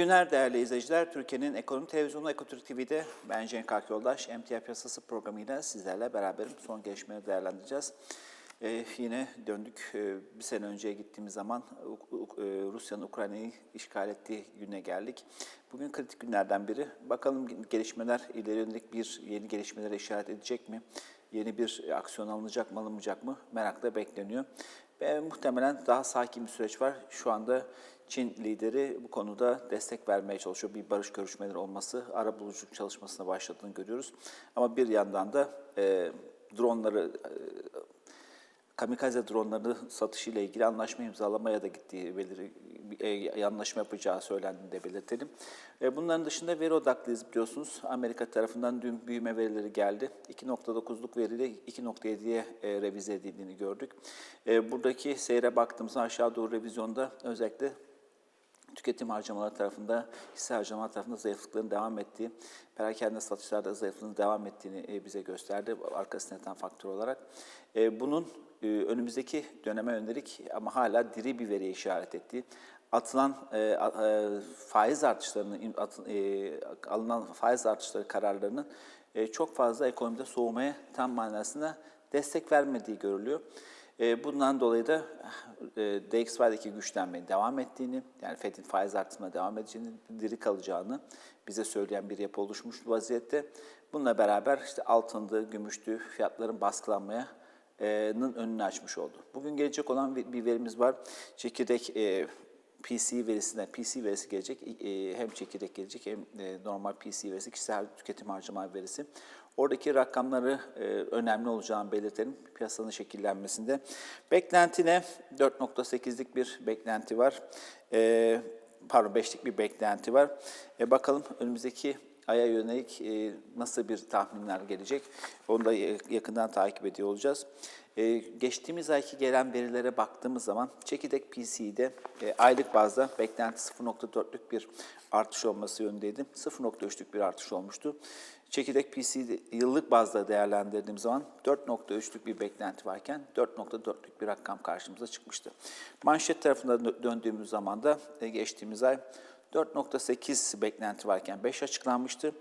günler değerli izleyiciler. Türkiye'nin ekonomi televizyonu Ekotürk TV'de ben Cenk Akyoldaş. Emtia Piyasası programıyla sizlerle beraberim. Son gelişmeleri değerlendireceğiz. Ee, yine döndük ee, bir sene önceye gittiğimiz zaman e, Rusya'nın Ukrayna'yı işgal ettiği güne geldik. Bugün kritik günlerden biri. Bakalım gelişmeler ileri yönelik bir yeni gelişmelere işaret edecek mi? Yeni bir aksiyon alınacak mı alınmayacak mı merakla bekleniyor. Ve muhtemelen daha sakin bir süreç var. Şu anda Çin lideri bu konuda destek vermeye çalışıyor. Bir barış görüşmeleri olması, ara buluculuk çalışmasına başladığını görüyoruz. Ama bir yandan da e, dronları, e, kamikaze dronları satışıyla ilgili anlaşma imzalamaya da gittiği belir e, anlaşma yapacağı söylendiğini de belirtelim. E, bunların dışında veri odaklıyız biliyorsunuz. Amerika tarafından dün büyüme verileri geldi. 2.9'luk veriyle 2.7'ye e, revize edildiğini gördük. E, buradaki seyre baktığımızda aşağı doğru revizyonda özellikle tüketim harcamaları tarafında, hisse harcamaları tarafında zayıflıkların devam ettiği, perakende satışlarda zayıflığın devam ettiğini e, bize gösterdi arkasında yatan faktör olarak. E, Bunun e, önümüzdeki döneme yönelik ama hala diri bir veriye işaret ettiği, atılan e, e, faiz artışlarının, atı- e, alınan faiz artışları kararlarının e, çok fazla ekonomide soğumaya tam manasında destek vermediği görülüyor. E, Bundan dolayı da e, DXY'deki güçlenmenin devam ettiğini, yani FED'in faiz artırımına devam edeceğini, diri kalacağını bize söyleyen bir yapı oluşmuş vaziyette. Bununla beraber işte altındı, gümüştü, fiyatların baskılanmaya önünü açmış oldu. Bugün gelecek olan bir verimiz var. Çekirdek e, PC verisinden PC verisi gelecek. E, Hem çekirdek gelecek hem normal PC verisi, kişisel tüketim harcama verisi. Oradaki rakamları e, önemli olacağını belirtelim piyasanın şekillenmesinde. Beklenti ne? 4.8'lik bir beklenti var. E, pardon 5'lik bir beklenti var. E, bakalım önümüzdeki aya yönelik e, nasıl bir tahminler gelecek? Onu da ya- yakından takip ediyor olacağız. E, geçtiğimiz ayki gelen verilere baktığımız zaman çekirdek PC'de e, aylık bazda beklenti 0.4'lük bir artış olması yönündeydi. 0.3'lük bir artış olmuştu. Çekirdek PC'de yıllık bazda değerlendirdiğim zaman 4.3'lük bir beklenti varken 4.4'lük bir rakam karşımıza çıkmıştı. Manşet tarafına dö- döndüğümüz zaman da e, geçtiğimiz ay 4.8 beklenti varken 5 açıklanmıştı.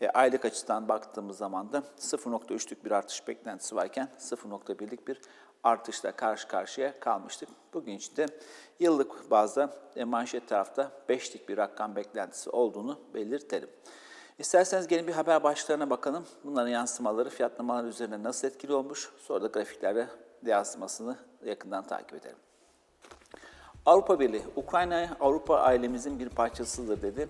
E, aylık açıdan baktığımız zaman da 0.3'lük bir artış beklentisi varken 0.1'lik bir artışla karşı karşıya kalmıştık. Bugün için de yıllık bazda e, manşet tarafta 5'lik bir rakam beklentisi olduğunu belirtelim. İsterseniz gelin bir haber başlıklarına bakalım. Bunların yansımaları, fiyatlamalar üzerine nasıl etkili olmuş? Sonra da grafiklerde yansımasını yakından takip edelim. Avrupa Birliği, Ukrayna Avrupa ailemizin bir parçasıdır dedi.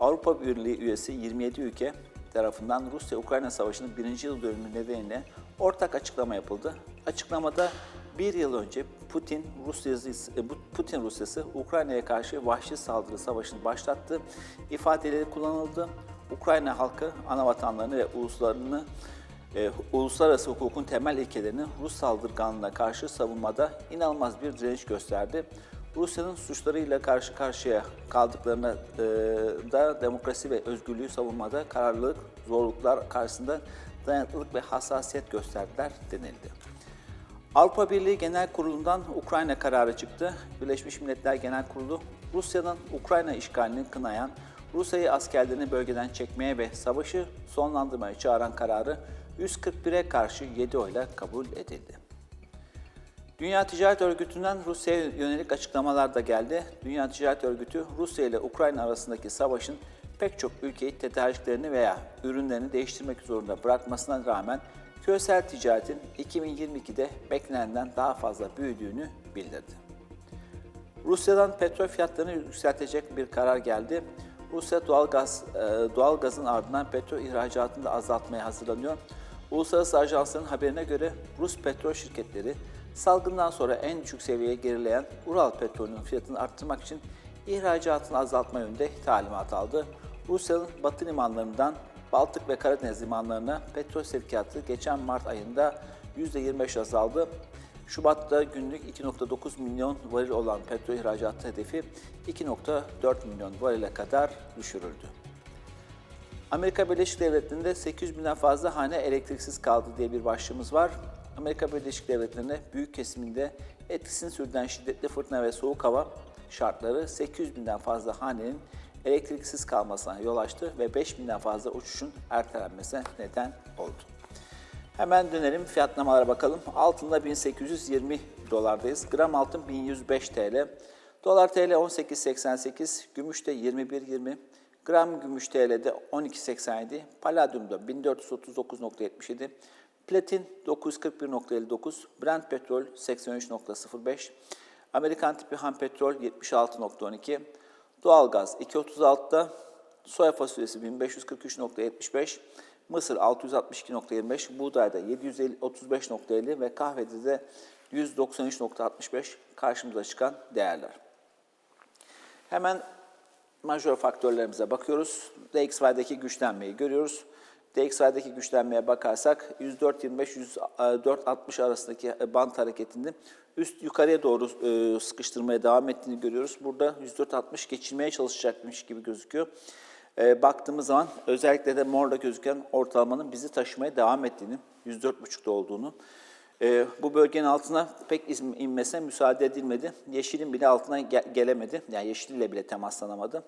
Avrupa Birliği üyesi 27 ülke tarafından Rusya-Ukrayna Savaşı'nın birinci yıl dönümü nedeniyle ortak açıklama yapıldı. Açıklamada bir yıl önce Putin Rusyası, e, Putin Rusyası Ukrayna'ya karşı vahşi saldırı savaşını başlattı. ifadeleri kullanıldı. Ukrayna halkı ana vatanlarını ve uluslarını e, uluslararası hukukun temel ilkelerini Rus saldırganlığına karşı savunmada inanılmaz bir direniş gösterdi. Rusya'nın suçlarıyla karşı karşıya kaldıklarına e, da demokrasi ve özgürlüğü savunmada kararlılık, zorluklar karşısında dayanıklılık ve hassasiyet gösterdiler denildi. Avrupa Birliği Genel Kurulu'ndan Ukrayna kararı çıktı. Birleşmiş Milletler Genel Kurulu, Rusya'nın Ukrayna işgalini kınayan, Rusya'yı askerlerini bölgeden çekmeye ve savaşı sonlandırmaya çağıran kararı 141'e karşı 7 oyla kabul edildi. Dünya Ticaret Örgütü'nden Rusya'ya yönelik açıklamalar da geldi. Dünya Ticaret Örgütü, Rusya ile Ukrayna arasındaki savaşın pek çok ülkeyi tedariklerini veya ürünlerini değiştirmek zorunda bırakmasına rağmen küresel ticaretin 2022'de beklenenden daha fazla büyüdüğünü bildirdi. Rusya'dan petrol fiyatlarını yükseltecek bir karar geldi. Rusya doğal gaz e, doğal gazın ardından petrol ihracatını da azaltmaya hazırlanıyor. Uluslararası ajansların haberine göre Rus petrol şirketleri salgından sonra en düşük seviyeye gerileyen Ural petrolünün fiyatını arttırmak için ihracatını azaltma yönünde talimat aldı. Rusya'nın batı limanlarından Baltık ve Karadeniz limanlarına petrol sevkiyatı geçen Mart ayında %25 azaldı. Şubat'ta günlük 2.9 milyon varil olan petrol ihracatı hedefi 2.4 milyon varile kadar düşürüldü. Amerika Birleşik Devletleri'nde 800 binden fazla hane elektriksiz kaldı diye bir başlığımız var. Amerika Birleşik Devletleri'nde büyük kesiminde etkisini sürdüren şiddetli fırtına ve soğuk hava şartları 800 binden fazla hanenin elektriksiz kalmasına yol açtı ve 5000'den fazla uçuşun ertelenmesine neden oldu. Hemen dönelim fiyatlamalara bakalım. Altında 1820 dolardayız. Gram altın 1105 TL. Dolar TL 18.88, gümüşte 21.20, gram gümüş TL'de 12.87, paladyumda 1439.77, platin 941.59, Brent petrol 83.05, Amerikan tipi ham petrol 76.12, doğalgaz 2.36'da, soya fasulyesi 1543.75, Mısır 662.25, buğdayda 735.50 ve kahvede de 193.65 karşımıza çıkan değerler. Hemen majör faktörlerimize bakıyoruz. DXY'deki güçlenmeyi görüyoruz. DXY'deki güçlenmeye bakarsak 104.25-104.60 arasındaki bant hareketinde üst yukarıya doğru e, sıkıştırmaya devam ettiğini görüyoruz. Burada 104.60 geçilmeye çalışacakmış gibi gözüküyor. E, baktığımız zaman özellikle de morda gözüken ortalamanın bizi taşımaya devam ettiğini, 104.5'da olduğunu, e, bu bölgenin altına pek inmesine müsaade edilmedi. Yeşilin bile altına ge- gelemedi. Yani yeşille bile temaslanamadı.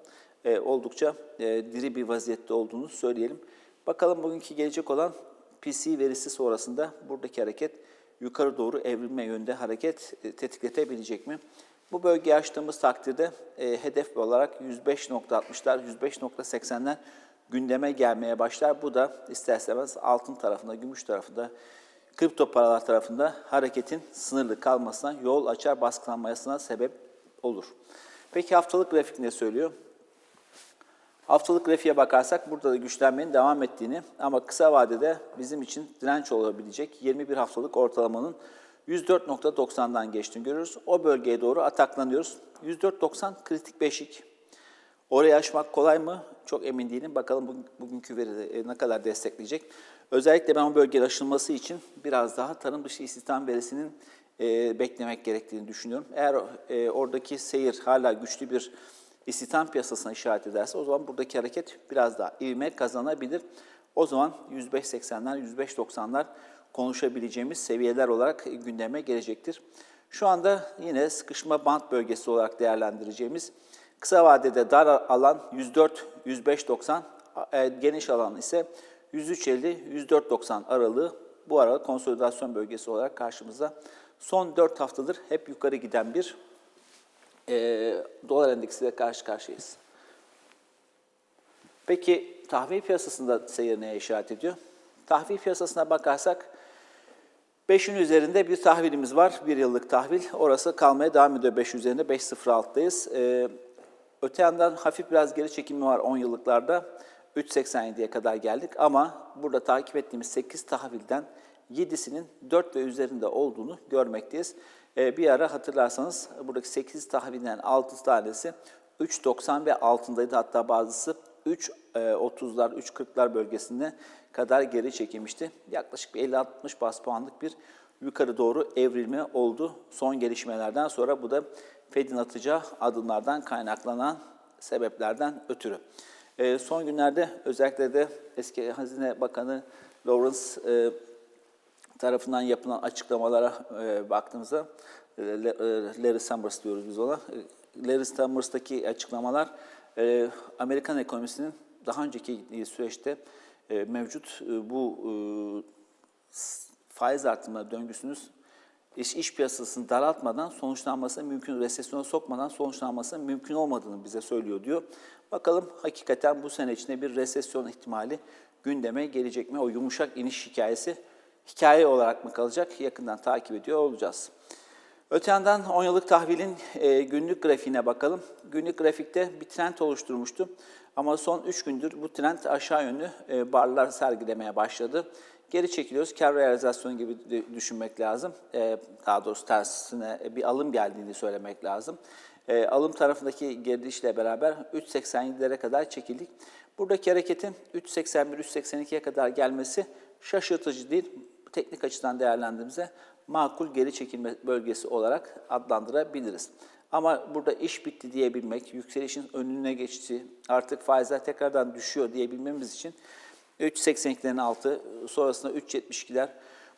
E, oldukça e, diri bir vaziyette olduğunu söyleyelim. Bakalım bugünkü gelecek olan PC verisi sonrasında buradaki hareket yukarı doğru evrilme yönde hareket e, tetikletebilecek mi? Bu bölgeyi açtığımız takdirde e, hedef olarak 105.60'lar, 105.80'ler gündeme gelmeye başlar. Bu da isterseniz altın tarafında, gümüş tarafında, kripto paralar tarafında hareketin sınırlı kalmasına, yol açar baskılanmasına sebep olur. Peki haftalık grafik ne söylüyor? Haftalık grafiğe bakarsak burada da güçlenmenin devam ettiğini ama kısa vadede bizim için direnç olabilecek 21 haftalık ortalamanın 104.90'dan geçtiğini görüyoruz. O bölgeye doğru ataklanıyoruz. 104.90 kritik beşik. Orayı aşmak kolay mı? Çok emin değilim. Bakalım bugün- bugünkü veri e, ne kadar destekleyecek. Özellikle ben o bölgede aşılması için biraz daha tarım dışı istihdam verisinin e, beklemek gerektiğini düşünüyorum. Eğer e, oradaki seyir hala güçlü bir istihdam piyasasına işaret ederse o zaman buradaki hareket biraz daha ivme kazanabilir. O zaman 105.80'ler, 105.90'lar konuşabileceğimiz seviyeler olarak gündeme gelecektir. Şu anda yine sıkışma band bölgesi olarak değerlendireceğimiz kısa vadede dar alan 104-105.90, e, geniş alan ise 103.50-104.90 aralığı bu aralık konsolidasyon bölgesi olarak karşımıza son 4 haftadır hep yukarı giden bir e, dolar endeksiyle karşı karşıyayız. Peki tahvil piyasasında seyir neye işaret ediyor? Tahvil piyasasına bakarsak 5'in üzerinde bir tahvilimiz var. Bir yıllık tahvil. Orası kalmaya devam ediyor 5 üzerinde. 5.06'dayız. Ee, öte yandan hafif biraz geri çekimi var 10 yıllıklarda. 3.87'ye kadar geldik ama burada takip ettiğimiz 8 tahvilden 7'sinin 4 ve üzerinde olduğunu görmekteyiz. Ee, bir ara hatırlarsanız buradaki 8 tahvilden 6 tanesi 3.90 ve altındaydı. Hatta bazısı 3.30'lar, 3.40'lar bölgesinde kadar geri çekilmişti. Yaklaşık bir 50-60 bas puanlık bir yukarı doğru evrilme oldu son gelişmelerden sonra. Bu da Fed'in atacağı adımlardan kaynaklanan sebeplerden ötürü. Ee, son günlerde özellikle de eski Hazine Bakanı Lawrence e, tarafından yapılan açıklamalara e, baktığımızda e, e, Larry Summers diyoruz biz ona. E, Larry Summers'taki açıklamalar e, Amerikan ekonomisinin daha önceki süreçte e, mevcut e, bu e, faiz artımı döngüsünüz iş, iş piyasasını daraltmadan sonuçlanması mümkün, resesyona sokmadan sonuçlanması mümkün olmadığını bize söylüyor diyor. Bakalım hakikaten bu sene içinde bir resesyon ihtimali gündeme gelecek mi? O yumuşak iniş hikayesi hikaye olarak mı kalacak? Yakından takip ediyor olacağız. Öte yandan 10 yıllık tahvilin e, günlük grafiğine bakalım. Günlük grafikte bir trend oluşturmuştu. Ama son 3 gündür bu trend aşağı yönlü e, barlar sergilemeye başladı. Geri çekiliyoruz. Kar realizasyonu gibi düşünmek lazım. E, daha doğrusu tersine bir alım geldiğini söylemek lazım. E, alım tarafındaki gerilişle beraber 3.87'lere kadar çekildik. Buradaki hareketin 3.81-3.82'ye kadar gelmesi şaşırtıcı değil. Teknik açıdan değerlendirdiğimizde makul geri çekilme bölgesi olarak adlandırabiliriz. Ama burada iş bitti diyebilmek, yükselişin önüne geçti, artık faizler tekrardan düşüyor diyebilmemiz için 3.82'lerin altı, sonrasında 3.72'ler.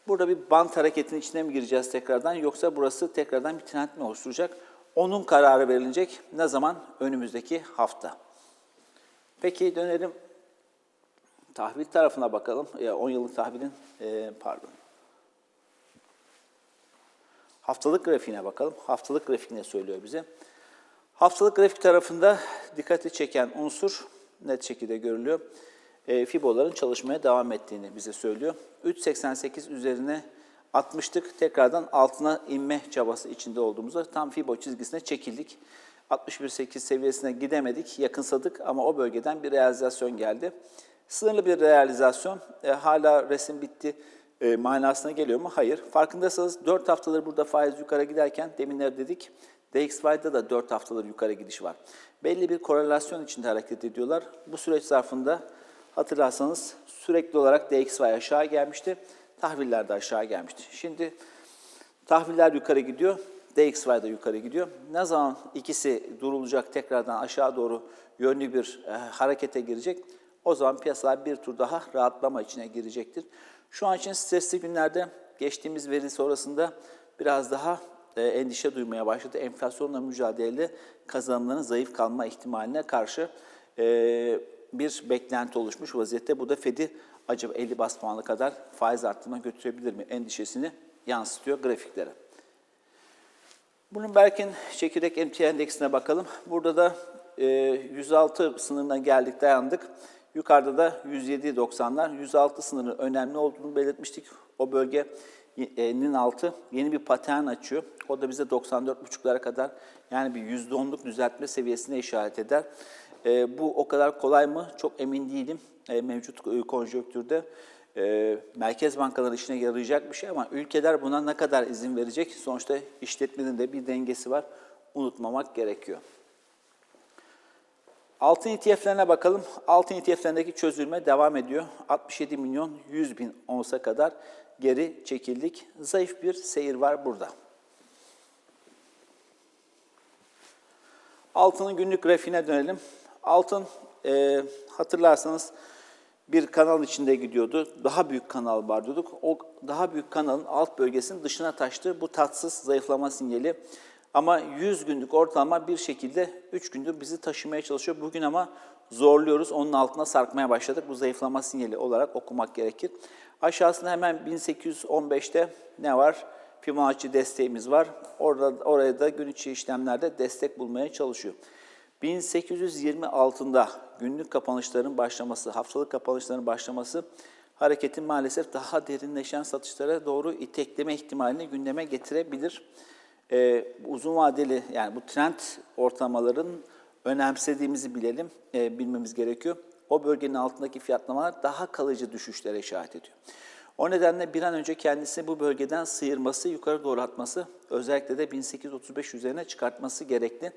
Burada bir bant hareketinin içine mi gireceğiz tekrardan yoksa burası tekrardan bir trend mi oluşturacak? Onun kararı verilecek ne zaman? Önümüzdeki hafta. Peki dönelim tahvil tarafına bakalım. Ya 10 yıllık tahvilin e, pardon. Haftalık grafiğine bakalım. Haftalık grafik ne söylüyor bize? Haftalık grafik tarafında dikkati çeken unsur net şekilde görülüyor. E, fiboların çalışmaya devam ettiğini bize söylüyor. 3.88 üzerine atmıştık. Tekrardan altına inme çabası içinde olduğumuzda tam fibo çizgisine çekildik. 61.8 seviyesine gidemedik, yakınsadık ama o bölgeden bir realizasyon geldi. Sınırlı bir realizasyon. E, hala resim bitti e, manasına geliyor mu? Hayır. Farkındaysanız 4 haftadır burada faiz yukarı giderken deminler dedik DXY'da da 4 haftadır yukarı gidiş var. Belli bir korelasyon içinde hareket ediyorlar. Bu süreç zarfında hatırlarsanız sürekli olarak DXY aşağı gelmişti. Tahviller de aşağı gelmişti. Şimdi tahviller yukarı gidiyor. DXY da yukarı gidiyor. Ne zaman ikisi durulacak tekrardan aşağı doğru yönlü bir e, harekete girecek? O zaman piyasalar bir tur daha rahatlama içine girecektir. Şu an için stresli günlerde geçtiğimiz veri sonrasında biraz daha e, endişe duymaya başladı. Enflasyonla mücadelede kazanımların zayıf kalma ihtimaline karşı e, bir beklenti oluşmuş vaziyette. Bu da Fed'i acaba 50 bas puanı kadar faiz arttırma götürebilir mi endişesini yansıtıyor grafiklere. Bloomberg'in çekirdek emtia endeksine bakalım. Burada da e, 106 sınırına geldik, dayandık. Yukarıda da 107.90'lar. 106 sınırının önemli olduğunu belirtmiştik. O bölgenin altı yeni bir patern açıyor. O da bize 94.5'lara kadar yani bir %10'luk düzeltme seviyesine işaret eder. E, bu o kadar kolay mı? Çok emin değilim. E, mevcut e, konjonktürde e, merkez bankaları işine yarayacak bir şey ama ülkeler buna ne kadar izin verecek? Sonuçta işletmenin de bir dengesi var. Unutmamak gerekiyor. Altın ETF'lerine bakalım. Altın ETF'lerindeki çözülme devam ediyor. 67 milyon 100 bin onsa kadar geri çekildik. Zayıf bir seyir var burada. Altının günlük grafiğine dönelim. Altın e, hatırlarsanız bir kanal içinde gidiyordu. Daha büyük kanal var diyorduk. O daha büyük kanalın alt bölgesinin dışına taştı. Bu tatsız zayıflama sinyali. Ama 100 günlük ortalama bir şekilde 3 gündür bizi taşımaya çalışıyor. Bugün ama zorluyoruz. Onun altına sarkmaya başladık. Bu zayıflama sinyali olarak okumak gerekir. Aşağısında hemen 1815'te ne var? Fibonacci desteğimiz var. Orada oraya da gün içi işlemlerde destek bulmaya çalışıyor. 1820 altında günlük kapanışların başlaması, haftalık kapanışların başlaması hareketin maalesef daha derinleşen satışlara doğru itekleme ihtimalini gündeme getirebilir. Ee, uzun vadeli yani bu trend ortalamaların önemsediğimizi bilelim, e, bilmemiz gerekiyor. O bölgenin altındaki fiyatlamalar daha kalıcı düşüşlere işaret ediyor. O nedenle bir an önce kendisini bu bölgeden sıyırması, yukarı doğru atması, özellikle de 1835 üzerine çıkartması gerekli.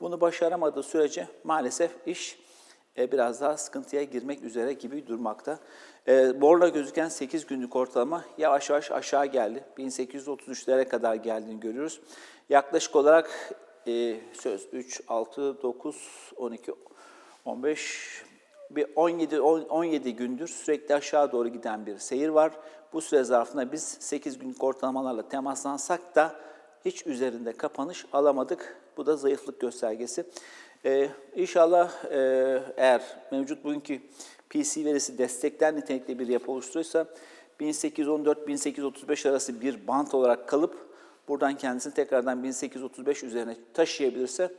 Bunu başaramadığı sürece maalesef iş e, biraz daha sıkıntıya girmek üzere gibi durmakta. E, borla gözüken 8 günlük ortalama yavaş yavaş aşağı geldi. 1833'lere kadar geldiğini görüyoruz. Yaklaşık olarak e, söz 3, 6, 9, 12, 15, bir 17 17 gündür sürekli aşağı doğru giden bir seyir var. Bu süre zarfında biz 8 günlük ortalamalarla temaslansak da hiç üzerinde kapanış alamadık. Bu da zayıflık göstergesi. Ee, inşallah e, eğer mevcut bugünkü PC verisi destekler nitelikli bir yapı oluşturuyorsa 1814-1835 arası bir bant olarak kalıp buradan kendisini tekrardan 1835 üzerine taşıyabilirse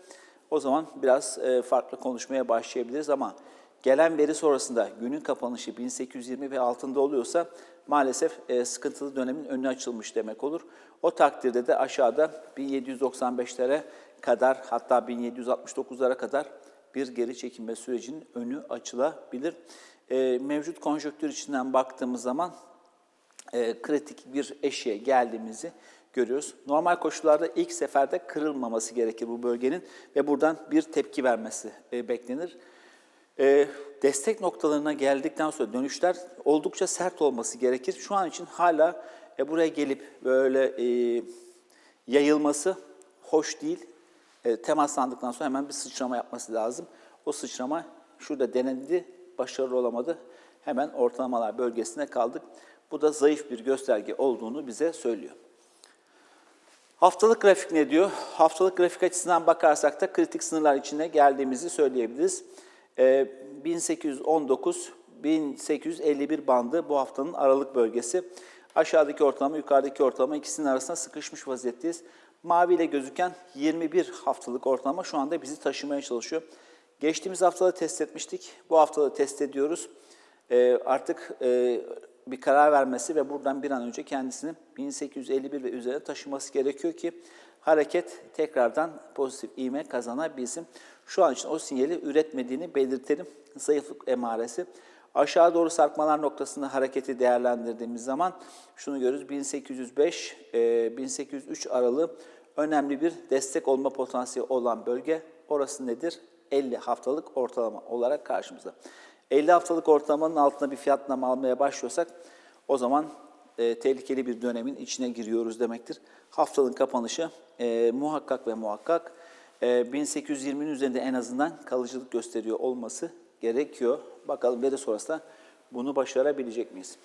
o zaman biraz e, farklı konuşmaya başlayabiliriz ama gelen veri sonrasında günün kapanışı 1820 ve altında oluyorsa maalesef e, sıkıntılı dönemin önü açılmış demek olur. O takdirde de aşağıda 1795'lere kadar hatta 1769'lara kadar bir geri çekilme sürecinin önü açılabilir. E, mevcut konjonktür içinden baktığımız zaman e, kritik bir eşiğe geldiğimizi görüyoruz. Normal koşullarda ilk seferde kırılmaması gerekir bu bölgenin ve buradan bir tepki vermesi e, beklenir. E, destek noktalarına geldikten sonra dönüşler oldukça sert olması gerekir. Şu an için hala e, buraya gelip böyle e, yayılması hoş değil. E, temaslandıktan sonra hemen bir sıçrama yapması lazım. O sıçrama şurada denildi, başarılı olamadı. Hemen ortalamalar bölgesine kaldık. Bu da zayıf bir gösterge olduğunu bize söylüyor. Haftalık grafik ne diyor? Haftalık grafik açısından bakarsak da kritik sınırlar içine geldiğimizi söyleyebiliriz. E, 1819-1851 bandı bu haftanın aralık bölgesi. Aşağıdaki ortalama, yukarıdaki ortalama ikisinin arasında sıkışmış vaziyetteyiz. Mavi ile gözüken 21 haftalık ortalama şu anda bizi taşımaya çalışıyor. Geçtiğimiz haftada test etmiştik. Bu haftada test ediyoruz. Ee, artık e, bir karar vermesi ve buradan bir an önce kendisini 1851 ve üzerine taşıması gerekiyor ki hareket tekrardan pozitif ivme kazanabilsin. Şu an için o sinyali üretmediğini belirtelim. Zayıflık emaresi. Aşağı doğru sarkmalar noktasında hareketi değerlendirdiğimiz zaman şunu görürüz. 1805 e, 1803 aralığı önemli bir destek olma potansiyeli olan bölge. Orası nedir? 50 haftalık ortalama olarak karşımızda. 50 haftalık ortalamanın altında bir fiyatlama almaya başlıyorsak o zaman e, tehlikeli bir dönemin içine giriyoruz demektir. Haftanın kapanışı e, muhakkak ve muhakkak e, 1820'nin üzerinde en azından kalıcılık gösteriyor olması gerekiyor. Bakalım veri sonrasında bunu başarabilecek miyiz?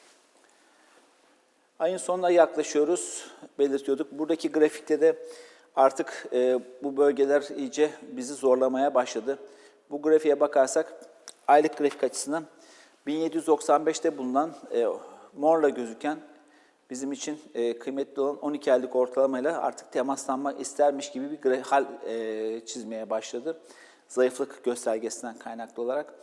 Ayın sonuna yaklaşıyoruz, belirtiyorduk. Buradaki grafikte de artık e, bu bölgeler iyice bizi zorlamaya başladı. Bu grafiğe bakarsak aylık grafik açısından 1795'te bulunan e, morla gözüken bizim için e, kıymetli olan 12 aylık ortalamayla artık temaslanmak istermiş gibi bir hal e, çizmeye başladı. Zayıflık göstergesinden kaynaklı olarak.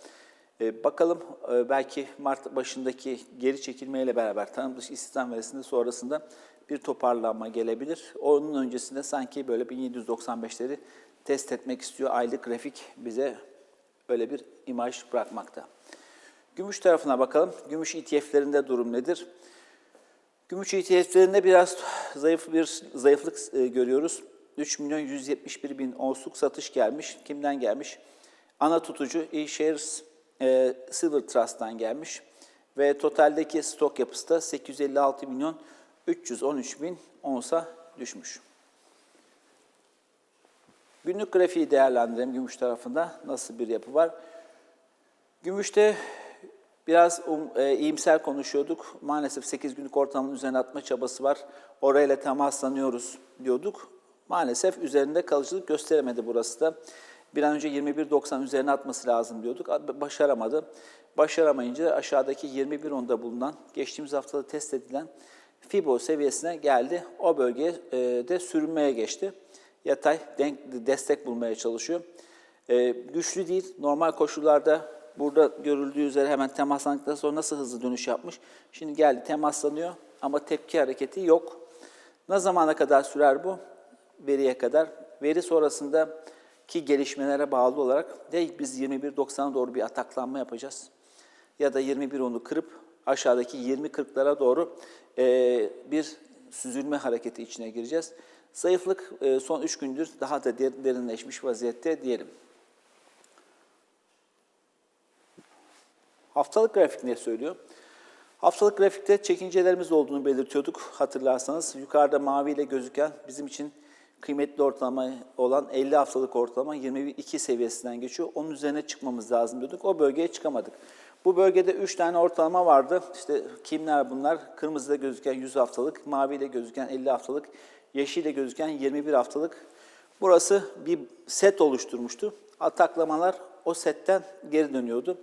E, bakalım e, belki Mart başındaki geri çekilmeyle beraber tanım dışı istihdam verisinde sonrasında bir toparlanma gelebilir. Onun öncesinde sanki böyle 1795'leri test etmek istiyor. Aylık grafik bize öyle bir imaj bırakmakta. Gümüş tarafına bakalım. Gümüş ETF'lerinde durum nedir? Gümüş ETF'lerinde biraz zayıf bir zayıflık e, görüyoruz. 3 milyon 171 bin onsluk satış gelmiş. Kimden gelmiş? Ana tutucu eShares e, Silver Trust'tan gelmiş. Ve totaldeki stok yapısı da 856 milyon 313 bin onsa düşmüş. Günlük grafiği değerlendirelim gümüş tarafında. Nasıl bir yapı var? Gümüşte biraz um, e, iyimser konuşuyorduk. Maalesef 8 günlük ortalamanın üzerine atma çabası var. Orayla temaslanıyoruz diyorduk. Maalesef üzerinde kalıcılık gösteremedi burası da. Bir an önce 21.90 üzerine atması lazım diyorduk. Başaramadı. Başaramayınca aşağıdaki 21.10'da bulunan, geçtiğimiz haftada test edilen Fibo seviyesine geldi. O bölgeye e, de sürünmeye geçti. Yatay denk, destek bulmaya çalışıyor. E, güçlü değil. Normal koşullarda burada görüldüğü üzere hemen temaslandıktan sonra nasıl hızlı dönüş yapmış. Şimdi geldi temaslanıyor ama tepki hareketi yok. Ne zamana kadar sürer bu? Veriye kadar. Veri sonrasında ki gelişmelere bağlı olarak de biz 21.90'a doğru bir ataklanma yapacağız. Ya da 21.10'u kırıp aşağıdaki 20.40'lara doğru e, bir süzülme hareketi içine gireceğiz. Zayıflık e, son 3 gündür daha da derinleşmiş vaziyette diyelim. Haftalık grafik ne söylüyor? Haftalık grafikte çekincelerimiz olduğunu belirtiyorduk hatırlarsanız. Yukarıda mavi ile gözüken bizim için kıymetli ortalama olan 50 haftalık ortalama 22 seviyesinden geçiyor. Onun üzerine çıkmamız lazım diyorduk. O bölgeye çıkamadık. Bu bölgede 3 tane ortalama vardı. İşte kimler bunlar? Kırmızıda gözüken 100 haftalık, maviyle gözüken 50 haftalık, yeşille gözüken 21 haftalık. Burası bir set oluşturmuştu. Ataklamalar o setten geri dönüyordu.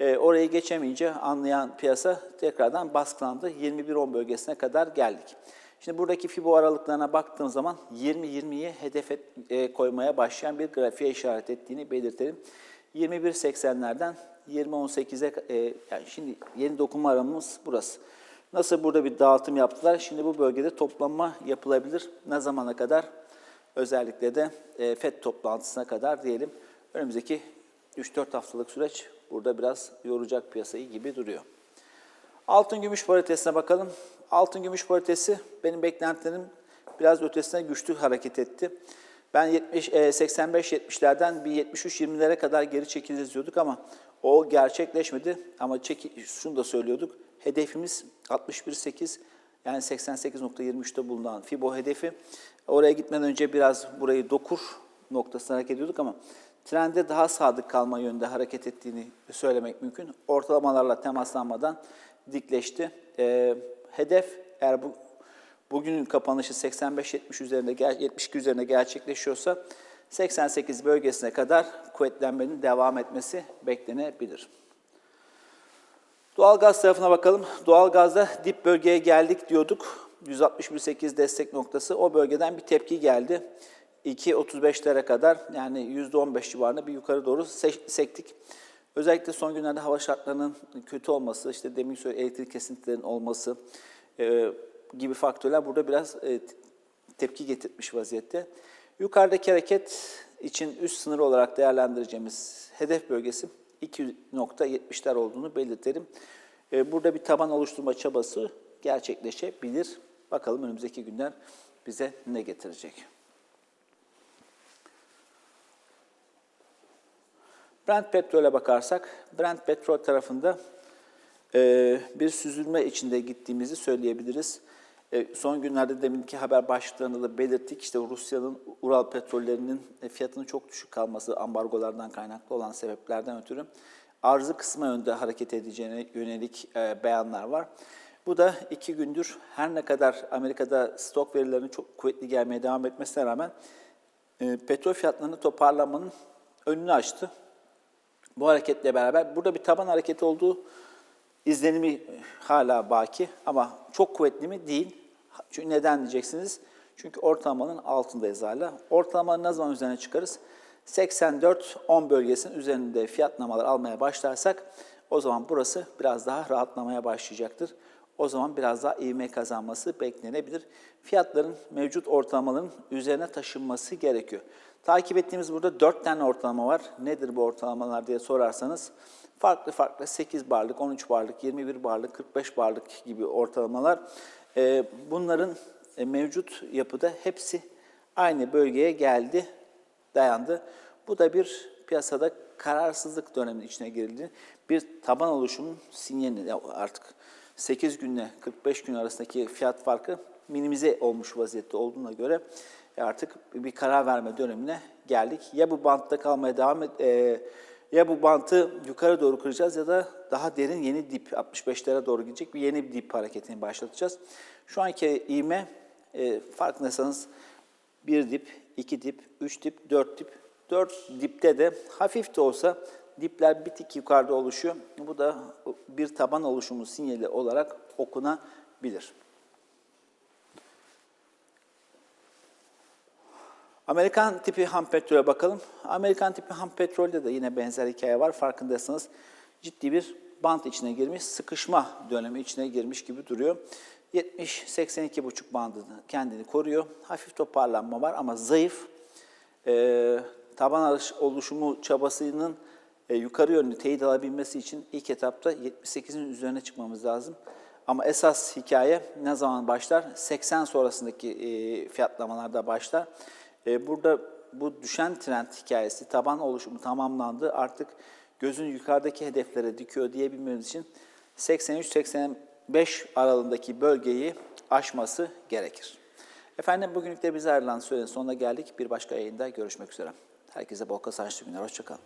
E, orayı geçemeyince anlayan piyasa tekrardan baskılandı. 21-10 bölgesine kadar geldik. Şimdi buradaki FIBO aralıklarına baktığım zaman 20-20'ye hedef et, e, koymaya başlayan bir grafiğe işaret ettiğini belirtelim. 21.80'lerden 20.18'e e, yani şimdi yeni dokunma aramız burası. Nasıl burada bir dağıtım yaptılar? Şimdi bu bölgede toplanma yapılabilir. Ne zamana kadar? Özellikle de e, FED toplantısına kadar diyelim. Önümüzdeki 3-4 haftalık süreç burada biraz yoracak piyasayı gibi duruyor. Altın gümüş paritesine bakalım. Altın gümüş paritesi benim beklentilerim biraz ötesine güçlü hareket etti. Ben 70 85-70'lerden bir 73-20'lere kadar geri çekiliriz diyorduk ama o gerçekleşmedi. Ama çeki, şunu da söylüyorduk. Hedefimiz 61.8 yani 88.23'te bulunan Fibo hedefi. Oraya gitmeden önce biraz burayı dokur noktasına hareket ediyorduk ama trende daha sadık kalma yönünde hareket ettiğini söylemek mümkün. Ortalamalarla temaslanmadan dikleşti. E, hedef eğer bu bugünün kapanışı 85-70 üzerinde 72 üzerinde gerçekleşiyorsa 88 bölgesine kadar kuvvetlenmenin devam etmesi beklenebilir. Doğalgaz tarafına bakalım. Doğalgazda dip bölgeye geldik diyorduk. 161.8 destek noktası. O bölgeden bir tepki geldi. 2.35'lere kadar yani %15 civarında bir yukarı doğru se- sektik. Özellikle son günlerde hava şartlarının kötü olması, işte demin söylediğim elektrik kesintilerinin olması e, gibi faktörler burada biraz e, tepki getirmiş vaziyette. Yukarıdaki hareket için üst sınır olarak değerlendireceğimiz hedef bölgesi 2.70'ler olduğunu belirtelim. E, Burada bir taban oluşturma çabası gerçekleşebilir. Bakalım önümüzdeki günler bize ne getirecek. Brent petrole bakarsak, Brent petrol tarafında e, bir süzülme içinde gittiğimizi söyleyebiliriz. E, son günlerde deminki haber başlıklarında da belirttik. İşte Rusya'nın Ural petrollerinin e, fiyatının çok düşük kalması ambargolardan kaynaklı olan sebeplerden ötürü arzı kısma yönde hareket edeceğine yönelik e, beyanlar var. Bu da iki gündür her ne kadar Amerika'da stok verilerinin çok kuvvetli gelmeye devam etmesine rağmen e, petrol fiyatlarının toparlanmanın önünü açtı. Bu hareketle beraber burada bir taban hareketi olduğu izlenimi hala baki ama çok kuvvetli mi? Değil. Çünkü neden diyeceksiniz? Çünkü ortalamanın altındayız hala. Ortalamanın ne zaman üzerine çıkarız? 84-10 bölgesinin üzerinde fiyatlamalar almaya başlarsak o zaman burası biraz daha rahatlamaya başlayacaktır. O zaman biraz daha ivme kazanması beklenebilir. Fiyatların mevcut ortalamaların üzerine taşınması gerekiyor. Takip ettiğimiz burada 4 tane ortalama var. Nedir bu ortalamalar diye sorarsanız farklı farklı 8 barlık, 13 barlık, 21 barlık, 45 barlık gibi ortalamalar. Ee, Bunların e, mevcut yapıda hepsi aynı bölgeye geldi, dayandı. Bu da bir piyasada kararsızlık döneminin içine girildi. Bir taban oluşumun sinyali artık 8 günle 45 gün arasındaki fiyat farkı minimize olmuş vaziyette olduğuna göre e, artık bir karar verme dönemine geldik. Ya bu bantta kalmaya devam et, e, ya bu bantı yukarı doğru kıracağız ya da daha derin yeni dip 65'lere doğru gidecek bir yeni bir dip hareketini başlatacağız. Şu anki ivme e, farkındaysanız bir dip, iki dip, üç dip, dört dip. Dört dipte de hafif de olsa dipler bir tık yukarıda oluşuyor. Bu da bir taban oluşumu sinyali olarak okunabilir. Amerikan tipi ham petrole bakalım. Amerikan tipi ham petrolde de yine benzer hikaye var. Farkındaysanız ciddi bir bant içine girmiş, sıkışma dönemi içine girmiş gibi duruyor. 70-82,5 bandı kendini koruyor. Hafif toparlanma var ama zayıf. Ee, taban oluşumu çabasının e, yukarı yönlü teyit alabilmesi için ilk etapta 78'in üzerine çıkmamız lazım. Ama esas hikaye ne zaman başlar? 80 sonrasındaki e, fiyatlamalarda başlar. E, burada bu düşen trend hikayesi, taban oluşumu tamamlandı. Artık gözün yukarıdaki hedeflere dikiyor diyebilmemiz için 83-85 aralığındaki bölgeyi aşması gerekir. Efendim bugünlük de bize ayrılan sürenin sonuna geldik. Bir başka yayında görüşmek üzere. Herkese bol kazançlı günler. Hoşçakalın.